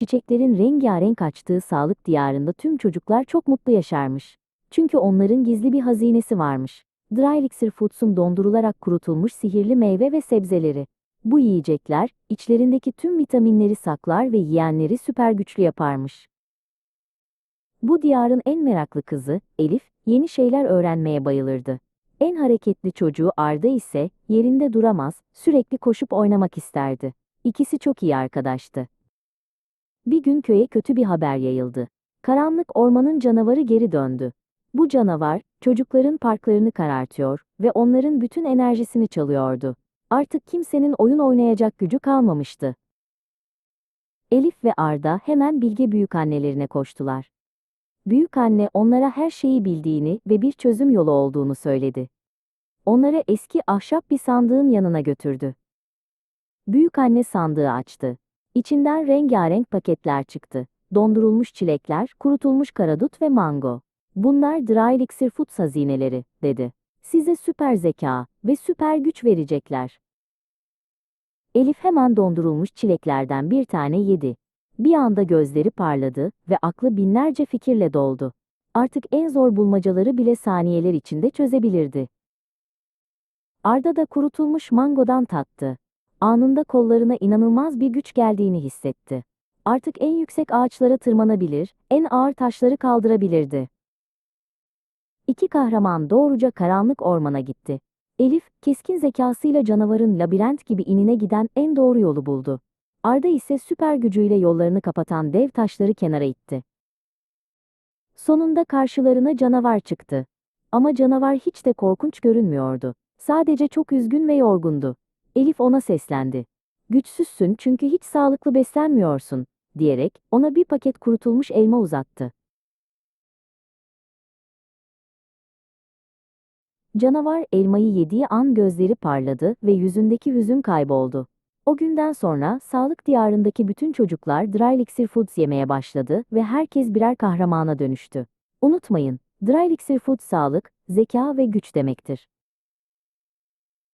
Çiçeklerin rengarenk açtığı sağlık diyarında tüm çocuklar çok mutlu yaşarmış. Çünkü onların gizli bir hazinesi varmış. Dry Elixir Foods'un dondurularak kurutulmuş sihirli meyve ve sebzeleri. Bu yiyecekler, içlerindeki tüm vitaminleri saklar ve yiyenleri süper güçlü yaparmış. Bu diyarın en meraklı kızı, Elif, yeni şeyler öğrenmeye bayılırdı. En hareketli çocuğu Arda ise yerinde duramaz, sürekli koşup oynamak isterdi. İkisi çok iyi arkadaştı. Bir gün köye kötü bir haber yayıldı. Karanlık ormanın canavarı geri döndü. Bu canavar, çocukların parklarını karartıyor ve onların bütün enerjisini çalıyordu. Artık kimsenin oyun oynayacak gücü kalmamıştı. Elif ve Arda hemen bilge büyükannelerine koştular. Büyükanne onlara her şeyi bildiğini ve bir çözüm yolu olduğunu söyledi. Onları eski ahşap bir sandığın yanına götürdü. Büyükanne sandığı açtı. İçinden rengarenk paketler çıktı. Dondurulmuş çilekler, kurutulmuş karadut ve mango. Bunlar Dry Elixir Foods hazineleri, dedi. Size süper zeka ve süper güç verecekler. Elif hemen dondurulmuş çileklerden bir tane yedi. Bir anda gözleri parladı ve aklı binlerce fikirle doldu. Artık en zor bulmacaları bile saniyeler içinde çözebilirdi. Arda da kurutulmuş mangodan tattı. Anında kollarına inanılmaz bir güç geldiğini hissetti. Artık en yüksek ağaçlara tırmanabilir, en ağır taşları kaldırabilirdi. İki kahraman doğruca karanlık ormana gitti. Elif, keskin zekasıyla canavarın labirent gibi inine giden en doğru yolu buldu. Arda ise süper gücüyle yollarını kapatan dev taşları kenara itti. Sonunda karşılarına canavar çıktı. Ama canavar hiç de korkunç görünmüyordu. Sadece çok üzgün ve yorgundu. Elif ona seslendi. Güçsüzsün çünkü hiç sağlıklı beslenmiyorsun, diyerek ona bir paket kurutulmuş elma uzattı. Canavar elmayı yediği an gözleri parladı ve yüzündeki hüzün kayboldu. O günden sonra sağlık diyarındaki bütün çocuklar Dry Elixir Foods yemeye başladı ve herkes birer kahramana dönüştü. Unutmayın, Dry Elixir Foods sağlık, zeka ve güç demektir.